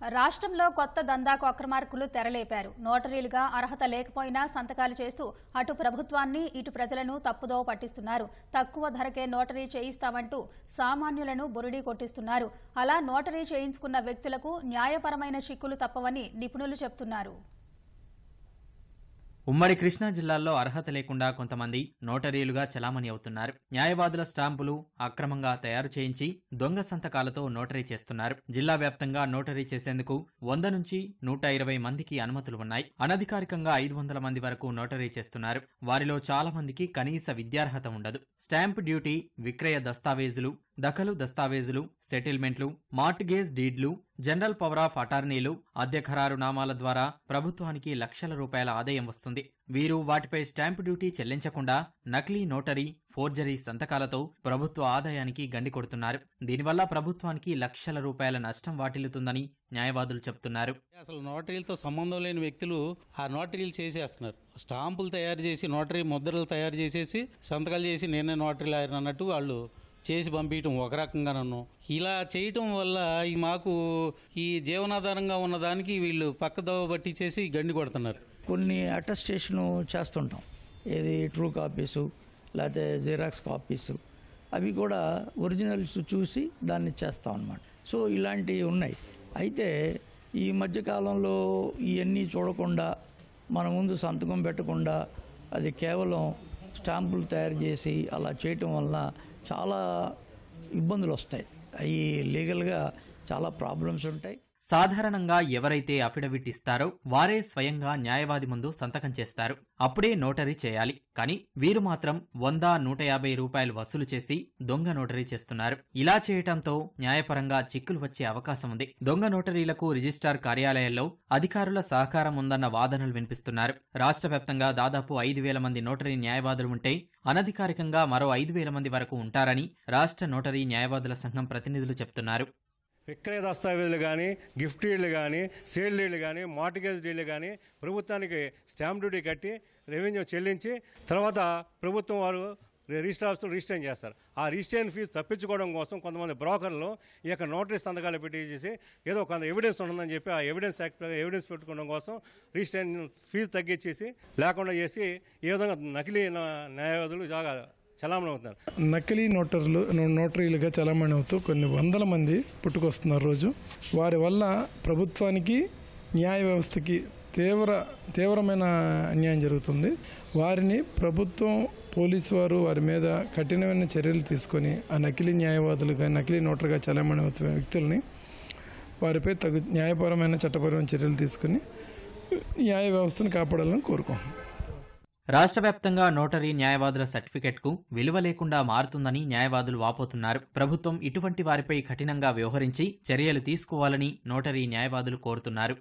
రాష్ట్రంలో కొత్త దందాకు అక్రమార్కులు తెరలేపారు. నోటరీలుగా అర్హత లేకపోయినా సంతకాలు చేస్తూ అటు ప్రభుత్వాన్ని ఇటు ప్రజలను తప్పుదోవ పట్టిస్తున్నారు. తక్కువ ధరకే నోటరీ చేయిస్తామంటూ సామాన్యులను బురిడీ కొట్టిస్తున్నారు. అలా నోటరీ చేయించుకున్న వ్యక్తులకు న్యాయపరమైన చిక్కులు తప్పవని నిపుణులు చెబుతున్నారు ఉమ్మడి కృష్ణా జిల్లాల్లో అర్హత లేకుండా కొంతమంది నోటరీలుగా చలామణి అవుతున్నారు. న్యాయవాదుల స్టాంపులు అక్రమంగా తయారు చేయించి దొంగ సంతకాలతో నోటరీ చేస్తున్నారు. జిల్లా వ్యాప్తంగా నోటరీ చేసేందుకు వంద నుంచి నూట ఇరవై మందికి అనుమతులు ఉన్నాయి. అనధికారికంగా ఐదు వందల మంది వరకు నోటరీ చేస్తున్నారు. వారిలో చాలా మందికి కనీస విద్యార్హత ఉండదు. స్టాంప్ డ్యూటీ విక్రయ దస్తావేజులు దఖలు దస్తావేజులు సెటిల్మెంట్లు మార్ట్గేజ్ డీడ్లు జనరల్ పవర్ ఆఫ్ అటార్నీలు అద్దె ఖరారు నామాల ద్వారా ప్రభుత్వానికి లక్షల రూపాయల ఆదాయం వస్తుంది. వీరు వాటిపై స్టాంపు డ్యూటీ చెల్లించకుండా నకిలీ నోటరీ ఫోర్జరీ సంతకాలతో ప్రభుత్వ ఆదాయానికి గండి కొడుతున్నారు. దీనివల్ల ప్రభుత్వానికి లక్షల రూపాయల నష్టం వాటిల్లుతుందని న్యాయవాదులు చెబుతున్నారు. అసలు నోటరీలతో సంబంధం లేని వ్యక్తులు ఆ నోటరీలు చేసేస్తున్నారు. స్టాంపులు తయారు చేసి నోటరీ ముద్రలు తయారు చేసేసి సంతకాలు చేసి నేనే నోటరీలు లాయర్ అన్నట్టు వాళ్ళు చేసి పంపించడం ఒక రకంగా నన్ను ఇలా చేయటం వల్ల ఈ మాకు ఈ జీవనాధారంగా ఉన్న దానికి వీళ్ళు పక్కదోవ పట్టించేసి గండి కొడుతున్నారు. కొన్ని అటెస్టేషను చేస్తుంటాం. ఏది ట్రూ కాపీసు లేకపోతే జిరాక్స్ కాపీసు అవి కూడా ఒరిజినల్స్ చూసి దాన్ని చేస్తాం అన్నమాట. సో ఇలాంటివి ఉన్నాయి. అయితే ఈ మధ్యకాలంలో ఇవన్నీ చూడకుండా మన ముందు సంతకం పెట్టకుండా అది కేవలం స్టాంపులు తయారు చేసి అలా చేయటం వలన చాలా ఇబ్బందులు వస్తాయి. అవి లీగల్గా చాలా ప్రాబ్లమ్స్ ఉంటాయి. సాధారణంగా ఎవరైతే అఫిడవిట్ ఇస్తారో వారే స్వయంగా న్యాయవాది ముందు సంతకం చేస్తారు. అప్పుడే నోటరీ చేయాలి. కానీ వీరు మాత్రం వంద నూట యాభై రూపాయలు వసూలు చేసి దొంగ నోటరీ చేస్తున్నారు. ఇలా చేయటంతో న్యాయపరంగా చిక్కులు వచ్చే అవకాశం ఉంది. దొంగ నోటరీలకు రిజిస్ట్రార్ కార్యాలయాల్లో అధికారుల సహకారం ఉందన్న వాదనలు వినిపిస్తున్నారు. రాష్ట్ర వ్యాప్తంగా దాదాపు ఐదు వేల మంది నోటరీ న్యాయవాదులు ఉంటే అనధికారికంగా మరో ఐదు వేల మంది వరకు ఉంటారని రాష్ట్ర నోటరీ న్యాయవాదుల సంఘం ప్రతినిధులు చెప్తున్నారు. విక్రయ దస్తావేజులు కానీ గిఫ్ట్ డీళ్ళు కానీ సేల్ డీళ్ళు కానీ మార్టిగేజ్ డీళ్ళు కానీ ప్రభుత్వానికి స్టాంప్ డ్యూటీ కట్టి రెవెన్యూ చెల్లించి తర్వాత ప్రభుత్వం వారు రిజిస్టర్ ఆఫీసులు రిజిస్ట్రేషన్ చేస్తారు. ఆ రిజిస్ట్రేషన్ ఫీజు తప్పించుకోవడం కోసం కొంతమంది బ్రోకర్లు ఈ యొక్క నోటీస్ సంతకాలు పెట్టేసి ఏదో కొంత ఎవిడెన్స్ ఉంటుందని చెప్పి ఆ ఎవిడెన్స్ యాక్ట్ ఎవిడెన్స్ పెట్టుకోవడం కోసం రిజిస్ట్రేషన్ ఫీజు తగ్గించేసి లేకుండా చేసి ఏ విధంగా నకిలీ న్యాయవాదులు జాగా చలామణి అవుతున్నారు. నకిలీ నోటర్లు నోటరీలుగా చలామణి అవుతూ కొన్ని వందల మంది పుట్టుకొస్తున్నారు రోజు. వారి వల్ల ప్రభుత్వానికి న్యాయ వ్యవస్థకి తీవ్ర తీవ్రమైన అన్యాయం జరుగుతుంది. వారిని ప్రభుత్వం పోలీసు వారు వారి మీద కఠినమైన చర్యలు తీసుకొని ఆ నకిలీ న్యాయవాదులుగా నకిలీ నోటర్గా చలామణి అవుతున్న వ్యక్తుల్ని వారిపై తగు న్యాయపరమైన చట్టపరమైన చర్యలు తీసుకుని న్యాయ వ్యవస్థను కాపాడాలని కోరుకుంటున్నాం. రాష్ట్ర వ్యాప్తంగా నోటరీ న్యాయవాదుల సర్టిఫికెట్కు విలువ లేకుండా మారుతుందని న్యాయవాదులు వాపోతున్నారు. ప్రభుత్వం ఇటువంటి వారిపై కఠినంగా వ్యవహరించి చర్యలు తీసుకోవాలని నోటరీ న్యాయవాదులు కోరుతున్నారు.